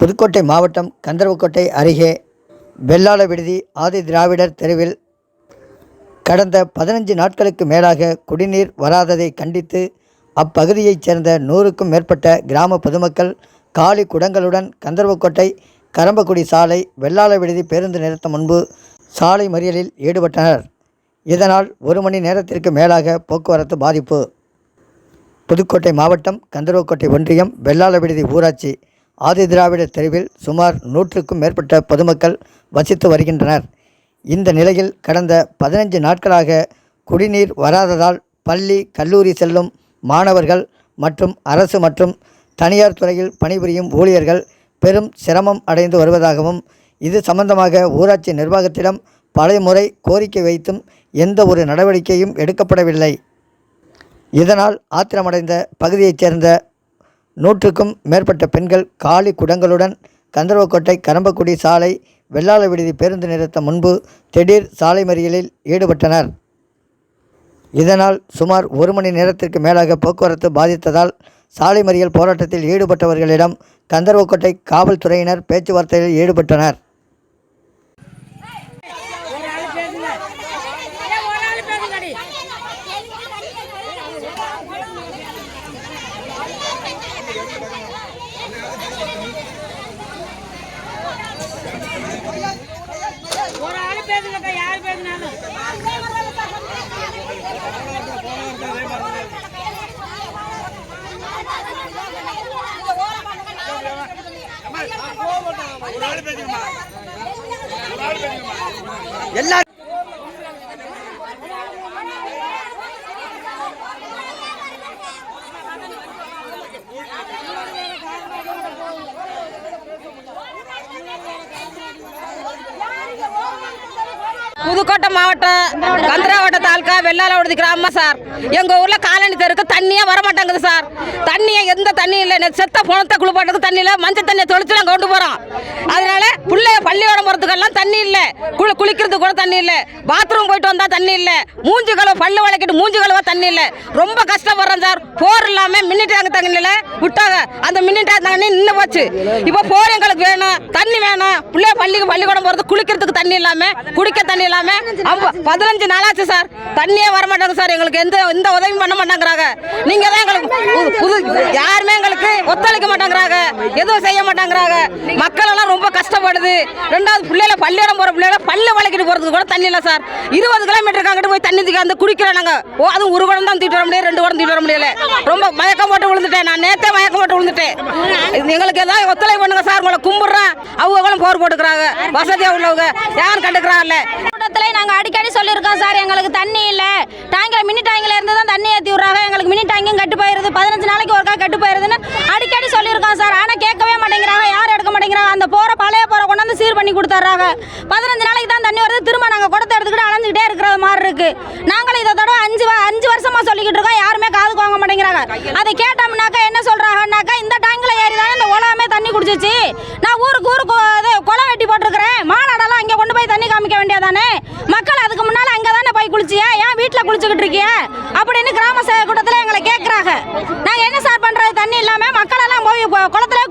புதுக்கோட்டை மாவட்டம் கந்தரவக்கோட்டை அருகே வெள்ளாள விடுதி ஆதி திராவிடர் தெருவில் கடந்த பதினஞ்சு நாட்களுக்கு மேலாக குடிநீர் வராததை கண்டித்து அப்பகுதியைச் சேர்ந்த நூறுக்கும் மேற்பட்ட கிராம பொதுமக்கள் காலி குடங்களுடன் கந்தர்வக்கோட்டை கரம்பக்குடி சாலை வெள்ளாள விடுதி பேருந்து நிறுத்தம் முன்பு சாலை மறியலில் ஈடுபட்டனர். இதனால் ஒரு மணி நேரத்திற்கு மேலாக போக்குவரத்து பாதிப்பு. புதுக்கோட்டை மாவட்டம் கந்தர்வக்கோட்டை ஒன்றியம் வெள்ளாள விடுதி ஊராட்சி ஆதிதிராவிடர் தெருவில் சுமார் நூற்றுக்கும் மேற்பட்ட பொதுமக்கள் வசித்து வருகின்றனர். இந்த நிலையில் கடந்த பதினஞ்சு நாட்களாக குடிநீர் வராததால் பள்ளி கல்லூரி செல்லும் மாணவர்கள் மற்றும் அரசு மற்றும் தனியார் துறையில் பணிபுரியும் ஊழியர்கள் பெரும் சிரமம் அடைந்து வருவதாகவும் இது சம்பந்தமாக ஊராட்சி நிர்வாகத்திடம் பலமுறை கோரிக்கை வைத்தும் எந்த ஒரு நடவடிக்கையும் எடுக்கப்படவில்லை. இதனால் ஆத்திரமடைந்த பகுதியைச் சேர்ந்த நூற்றுக்கும் மேற்பட்ட பெண்கள் காலி குடங்களுடன் கந்தர்வக்கோட்டை கரம்பக்குடி சாலை வெள்ளாள விடுதி பேருந்து நிறுத்தம் முன்பு திடீர் சாலை மறியலில் ஈடுபட்டனர். இதனால் சுமார் ஒரு மணி நேரத்திற்கு மேலாக போக்குவரத்து பாதித்ததால் சாலை மறியல் போராட்டத்தில் ஈடுபட்டவர்களிடம் கந்தர்வக்கோட்டை காவல்துறையினர் பேச்சுவார்த்தையில் ஈடுபட்டனர். ஒரு ஆள் பேசுங்கக்கா யார் பேசினாலும். எல்லா புதுக்கோட்டை மாவட்டம் கந்தராவட்ட தாலுக்கா வெள்ளாளவடுதி கிராமம் சார். எங்கள் ஊரில் காலனி தெருக்கு தண்ணியே வர மாட்டேங்குது சார். தண்ணியை எந்த தண்ணி இல்லை. செத்த பணத்தை குளிப்பாட்டுக்கு தண்ணி இல்லை மஞ்சள் தண்ணியை தொளிச்சு நாங்கள் கொண்டு போகிறோம் அதனால பிள்ளைய பள்ளியோடம் எல்லாம் தண்ணி இல்லை. குளி குளிக்கிறதுக்கு கூட தண்ணி இல்லை. பாத்ரூம் போயிட்டு வந்தா தண்ணி இல்லை. மூஞ்சி கழுவ பல்லு வளைக்கிட்டு மூஞ்சி கழுவ தண்ணி இல்லை. ரொம்ப கஷ்டப்படுறோம் சார். போர் இல்லாம மின்னிட்டு டேங்க் தண்ணியில விட்டாங்க. அந்த மின்னி தண்ணி நின்று போச்சு. இப்போ போர் எங்களுக்கு வேணும். தண்ணி வேணும். பிள்ளைய பள்ளிக்கு பள்ளிக்கூடம் போறது குளிக்கிறதுக்கு தண்ணி இல்லாம குடிக்க தண்ணி இல்லாம. அம்ப- பதினஞ்சு நாளாச்சு சார். தண்ணியே வர மாட்டாங்க சார். எங்களுக்கு எந்த எந்த உதவியும் பண்ண மாட்டாங்கிறாங்க. நீங்க தான் எங்களுக்கு புது- புது யாருமே எங்களுக்கு ஒத்துழைக்க மாட்டாங்கிறாங்க. எதுவும் செய்ய மாட்டாங்கிறாங்க. மக்கள் எல்லாம் ரொம்ப கஷ்டப்படுது. ரெண்டாவது பிள்ளைல பள்ளியிடம் போற பிள்ளைல பல்லு வளைக்கிட்டு போறதுக்கு கூட தண்ணி இல்லை சார். இருபது கிலோமீட்டருக்கு அங்கிட்டு போய் தண்ணி தூக்கி வந்து குடிக்கிறோம் நாங்க. ஓ அதுவும் ஒரு குடம் தான் தூக்கிட்டு வர முடியல ரெண்டு குடம் தூக்கிட்டு வர முடியல. ரொம்ப மயக்கம் போட்டு விழுந்துட்டேன். நான் நேத்தே மயக்கம் போட்டு விழுந்துட்டேன். எங்களுக்கு ஏதாவது ஒத்துழைப்பு பண்ணுங்க சார். உங்களை கும்பிடுறேன். அவங்களும் போர் போட்டுக்கிறாங்க. வசதியா உள்ளவங்க. யாரும் கண்டுக்கிறாங்கல்ல கூட்டத்தில் நாங்கள் அடிக்கடி சொல்லியிருக்கோம் சார் எங்களுக்கு தண்ணி இல்லை. டேங்கில் மினி டேங்கில் இருந்து தான் தண்ணி ஏற்றி விட்றாங்க. எங்களுக்கு மினி டேங்கும் கட்டு போயிருது. பதினஞ்சு நாளைக்கு ஒருக்கா கட்டு போயிருதுன்னு அடிக்கடி சொல்லியிருக்கோம் சார். ஆனால் கேட்கவே மாட்டேங்கிறாங்க. யாரும் எடுக்க மாட்டேங்கிறாங்க. அந்த போர் பண்ணி கொடுத்துட்றாங்க. பதினஞ்சு நாளைக்கு தான் தண்ணி வருது. திரும்ப நாங்கள் குடத்தை எடுத்துக்கிட்டு அலைஞ்சிக்கிட்டே இருக்கிற மாதிரி இருக்கு. நாங்களும் இதை தடவை அஞ்சு அஞ்சு வருஷமா சொல்லிக்கிட்டு இருக்கோம். யாருமே காதுக்கு வாங்க மாட்டேங்கிறாங்க. அதை கேட்டோம்னாக்கா என்ன சொல்றாங்கன்னாக்கா இந்த டேங்கில் ஏறி தான் இந்த உலகமே தண்ணி குடிச்சிச்சு. நான் ஊருக்கு ஊருக்கு இது குளம் வெட்டி போட்டிருக்கிறேன். மாநாடெல்லாம் அங்கே கொண்டு போய் தண்ணி காமிக்க வேண்டியதானே? மக்கள் அதுக்கு முன்னால் அங்கே தானே போய் குளிச்சியா? ஏன் வீட்டில் குளிச்சுக்கிட்டு இருக்கிய? அப்படின்னு கிராம சேவை கூட்டத்தில் எங்களை கேட்குறாங்க நாங்கள் என்ன சார் பண்ணுறது தண்ணி இல்லாமல் மக்களெல்லாம் போய் கு- குளத்துல